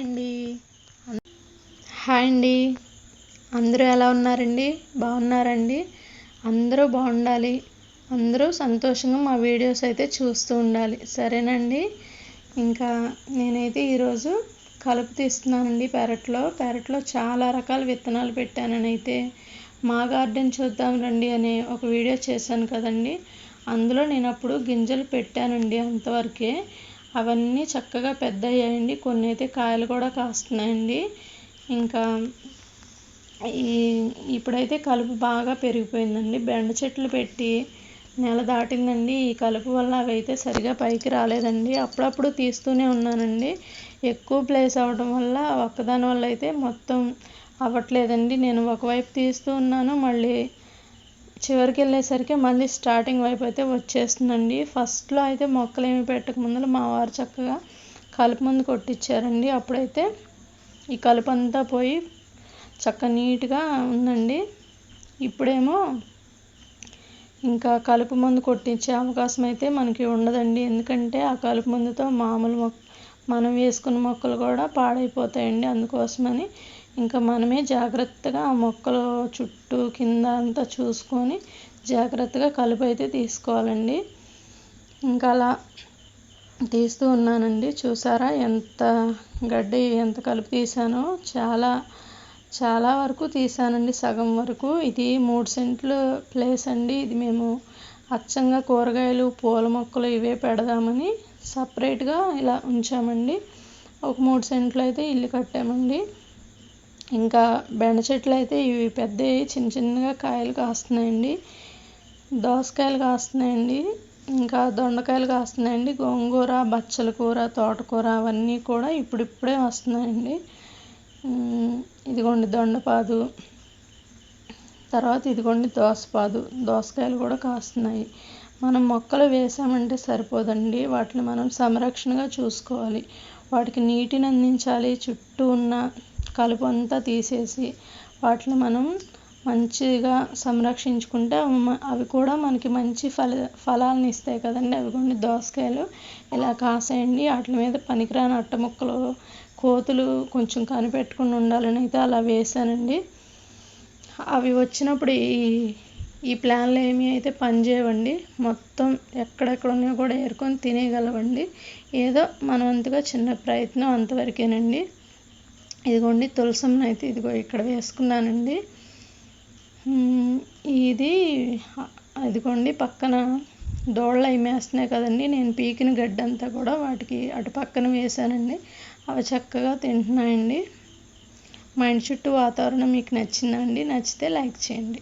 అండి. హాయ్ అండి. అందరూ ఎలా ఉన్నారండి? బాగున్నారండి? అందరూ బాగుండాలి. అందరూ సంతోషంగా మా వీడియోస్ అయితే చూస్తూ ఉండాలి. సరేనండి? ఇంకా నేనైతే ఈరోజు కలుపు తీస్తున్నానండి పెరట్లో పెరట్లో చాలా రకాల విత్తనాలు పెట్టానని అయితే మా గార్డెన్ చూద్దాం రండి అనే ఒక వీడియో చేశాను కదండి. అందులో నేను అప్పుడు గింజలు పెట్టానండి అంతవరకే. అవన్నీ చక్కగా పెద్ద అయ్యాయండి కొన్ని అయితే కాయలు కూడా కాస్తున్నాయండి. ఇంకా ఈ ఇప్పుడైతే కలుపు బాగా పెరిగిపోయిందండి. బెండ చెట్లు పెట్టి నెల దాటిందండి. ఈ కలుపు వల్ల అవి అయితే సరిగా పైకి రాలేదండి. అప్పుడప్పుడు తీస్తూనే ఉన్నానండి. ఎక్కువ ప్లేస్ అవ్వడం వల్ల ఒక్కదాని వల్ల అయితే మొత్తం అవ్వట్లేదండి. నేను ఒకవైపు తీస్తూ ఉన్నాను. మళ్ళీ చివరికి వెళ్ళేసరికి మళ్ళీ స్టార్టింగ్ వైపు అయితే వచ్చేస్తుందండి. ఫస్ట్లో అయితే మొక్కలు ఏమి పెట్టక ముందు మా వారు చక్కగా కలుపు మందు కొట్టించారండి అప్పుడైతే ఈ కలుపు అంతా పోయి చక్క నీట్గా ఉందండి. ఇప్పుడేమో ఇంకా కలుపు మందు కొట్టించే అవకాశం అయితే మనకి ఉండదండి. ఎందుకంటే ఆ కలుపు మందుతో మామూలు మొక్క మనం వేసుకున్న మొక్కలు కూడా పాడైపోతాయండి. అందుకోసమని ఇంకా మనమే జాగ్రత్తగా ఆ మొక్కలు చుట్టూ కింద అంతా చూసుకొని జాగ్రత్తగా కలుపు అయితే తీసుకోవాలండి. ఇంకా అలా తీస్తూ ఉన్నానండి. చూసారా ఎంత గడ్డి ఎంత కలుపు తీసానో? చాలా చాలా వరకు తీసానండి సగం వరకు. ఇది మూడు సెంట్లు ప్లేస్ అండి. ఇది మేము అచ్చంగా కూరగాయలు పూల మొక్కలు ఇవే పెడదామని సపరేట్గా ఇలా ఉంచామండి. ఒక మూడు సెంట్లు అయితే ఇల్లు కట్టామండి. ఇంకా బెండ చెట్లు అయితే ఇవి పెద్దవి చిన్న చిన్నగా కాయలు కాస్తున్నాయండి. దోసకాయలు కాస్తున్నాయండి. ఇంకా దొండకాయలు కాస్తున్నాయండి. గోంగూర బచ్చల కూర తోటకూర అవన్నీ కూడా ఇప్పుడిప్పుడే వస్తున్నాయండి. ఇదిగోండి దొండపాదు. తర్వాత ఇదిగోండి దోసపాదు. దోసకాయలు కూడా కాస్తున్నాయి. మనం మొక్కలు వేసామంటే సరిపోదండి. వాటిని మనం సంరక్షణగా చూసుకోవాలి. వాటికి నీటిని అందించాలి. చుట్టూ ఉన్న కలుపు అంతా తీసేసి వాటిని మనం మంచిగా సంరక్షించుకుంటే అవి కూడా మనకి మంచి ఫల ఫలాలను ఇస్తాయి కదండి. అవి కొన్ని దోసకాయలు ఇలా కాసాయండి. వాటి మీద పనికిరాని అట్ట ముక్కలు కోతులు కొంచెం కనిపెట్టుకుని ఉండాలని అయితే అలా వేసానండి అవి వచ్చినప్పుడు ఈ ఈ ప్లాన్లు ఏమి అయితే పనిచేయవండి మొత్తం ఎక్కడెక్కడ ఉన్నాయో కూడా ఏరుకొని తినేయగలవండి. ఏదో మనవంతుగా చిన్న ప్రయత్నం అంతవరకేనండి. ఇదిగోండి తులసం అయితే ఇదిగో ఇక్కడ వేసుకున్నానండి. ఇది ఇదిగోండి పక్కన దోడలు అవి వేస్తున్నాయి కదండి. నేను పీకిన గడ్డంతా కూడా వాటికి అటు పక్కన వేసానండి అవి చక్కగా తింటున్నాయండి. మా ఇంటి చుట్టూ వాతావరణం మీకు నచ్చిందండి నచ్చితే లైక్ చేయండి.